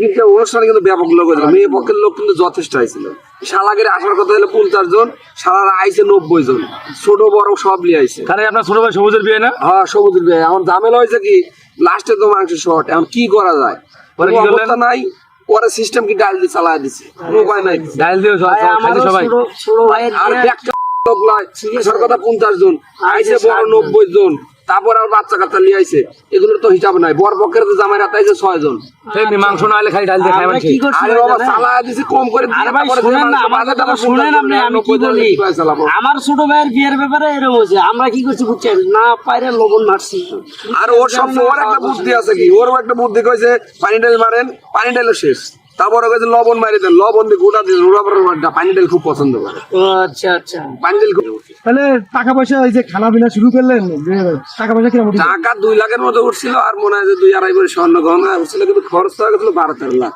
কিন্তু অনুষ্ঠানে কিন্তু ব্যাপক লোক হয়েছিল। মেয়ে পক্ষের লোক কিন্তু যথেষ্ট হয়েছিল। শালাগের আসার কথা হলো পঞ্চাশ জন শালারা আইছে নব্বই জন। ছোট বড় সব নিয়ে আইছে। কারণ আপনার ছোট ভাই সবুজের বিয়ে না? হ্যাঁ সমুদ্র বিয়ে। এখন ঝামেলা হয়েছে কি লাস্টে তো মাংস শর্ট এখন কি করা যায়? অবস্থা নাই। পরে সিস্টেম কি ডাল দিয়ে চালায় দিছে? কোনো উপায় নাই। ডাইল দিয়ে সবাই। আর বিয়ে- লোক নয় কথা পঞ্চাশ জন। আইছে আইছে বড় নব্বই জন। তারপর আর বাচ্চা কাচ্চা নিয়ে আইছে। এগুলোর তো হিসাব নাই। বর পক্ষের তো জামাই রাত আইছে ছয় জন মাংস না হলে খালি ডাইল দিয়ে খাই করছি আরে বাবা? চালায় দিছে কম করে আরে ভাই শুনেন না আমার কথা শুনেন আপনি আমি কি বলি? আমার ছোট ভাইয়ের বিয়ের ব্যাপারে এরকম হয়েছে। আমরা কি করছি বুঝছেন? না পাইরে লবণ মারছি। আর ওর সব ওর একটা বুদ্ধি আছে কি? ওর একটা বুদ্ধি কইছে পানি ডাল মারেন পানি ডালও শেষ। তারপরে লবণ মারি দেন লবণ দিয়ে গোটা দিয়ে পানি খুব পছন্দ করে। আচ্ছা আচ্ছা। পানি খুব তাহলে টাকা পয়সা এই যে খানা পিনা শুরু করলেন টাকা পয়সা কীরকম টাকা দুই লাখের মতো উঠছিল আর মনে হয় যে দুই আড়াই করে স্বর্ণ গহনা উঠছিল কিন্তু খরচ তো গেছিল বারো তেরো লাখ।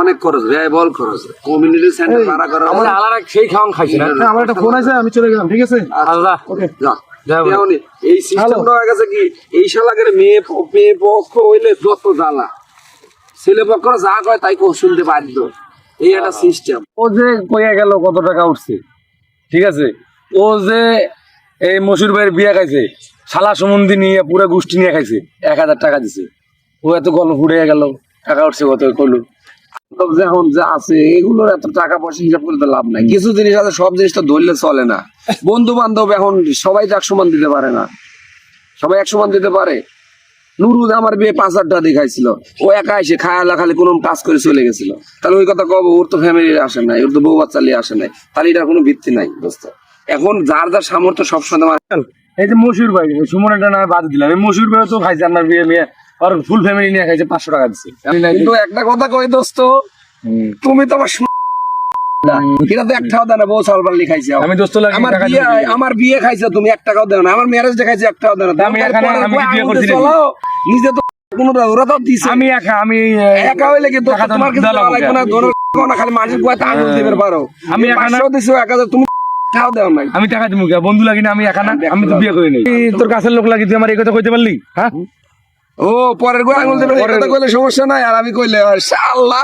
অনেক খরচ ব্যয় বল খরচ। কমিউনিটি সেন্টার ভাড়া করা আমরা আলাদা সেই খাওয়ান খাইছি না। হ্যাঁ, আমার একটা ফোন আছে আমি চলে গেলাম ঠিক আছে? আল্লাহ ওকে যা। এই সিস্টেমটা হয়ে গেছে কি এই শালাকের মেয়ে মেয়ে পক্ষ হইলে যত জ্বালা। ছেলে পক্ষ যা কয় তাই কো শুনতে বাধ্য। এই একটা সিস্টেম ও যে কইয়া গেল কত টাকা উঠছে ঠিক আছে? ও যে এই মসুর ভাইয়ের বিয়ে খাইছে শালা সম্বন্ধী নিয়ে পুরো গোষ্ঠী নিয়ে খাইছে এক হাজার টাকা দিছে। ও এত গল্প ফুড়ে গেল টাকা উঠছে কত কইলো। এখন যা আছে এগুলোর এত টাকা পয়সা হিসাব করে তো লাভ নাই। কিছু জিনিস আছে সব জিনিস তো ধরলে চলে না। বন্ধু বান্ধব এখন সবাই তো এক সমান দিতে পারে না। সবাই এক সমান দিতে পারে। নুরুদ আমার বিয়ে পাঁচ হাজার টাকা দেখাইছিল ও একা এসে খায়ালা খালি কোনো টাচ করে চলে গেছিল। তাহলে ওই কথা কব ওর তো ফ্যামিলি আসে নাই ওর তো বউ বাচ্চা নিয়ে আসে নাই। তাহলে এটার কোনো ভিত্তি নাই দোস্ত। এখন যার যার সামর্থ্য সবসময় আমার- এই যে মসুর ভাই সুমনটা না বাদ দিলাম। এই মসুর ভাই তো খাইছে আপনার বিয়ে মেয়ে আর ফুল ফ্যামিলি নিয়ে খাইছে পাঁচশো টাকা দিচ্ছে কিন্তু একটা কথা কই দোস্ত? তুমি তো আমার শু- না, এটা তো এক টাকাও দেয় না বউ চাল পাল্লি আমি দোস্ত লাগে আমার টাকা বিয়ে দিতে আমার বিয়ে খাইছে তুমি এক টাকাও দেও না আমার ম্যারেজ দেখাইছে এক টাকাও দেও না। আমি এখানে- আমি বিয়ে করছি দিয়ে নাকি? চলাও, নিজে তো কোনো ওরা তো দিছে। আমি একা আমি একা হইলে কি দোস্ত টাকা তো তোমার কিছু দেওয়া দেওয়া লাগবে। লাগবে না দোনো না খালি মাঝে কয় তা আঙুল দিবে পারো। আমি একা না- দিছো এক হাজার তুমি টাকাও দেও নাই। আমি টাকা দিব বন্ধু লাগি না আমি একা না আমি তো বিয়ে করি নাই। তোর কাছের লোক লাগি তুই আমার এই কথা কইতে পারলি? হ্যাঁ? ও পরের কয় আঙুল দেবে কথা কইলে সমস্যা নাই আর আমি কইলে শালা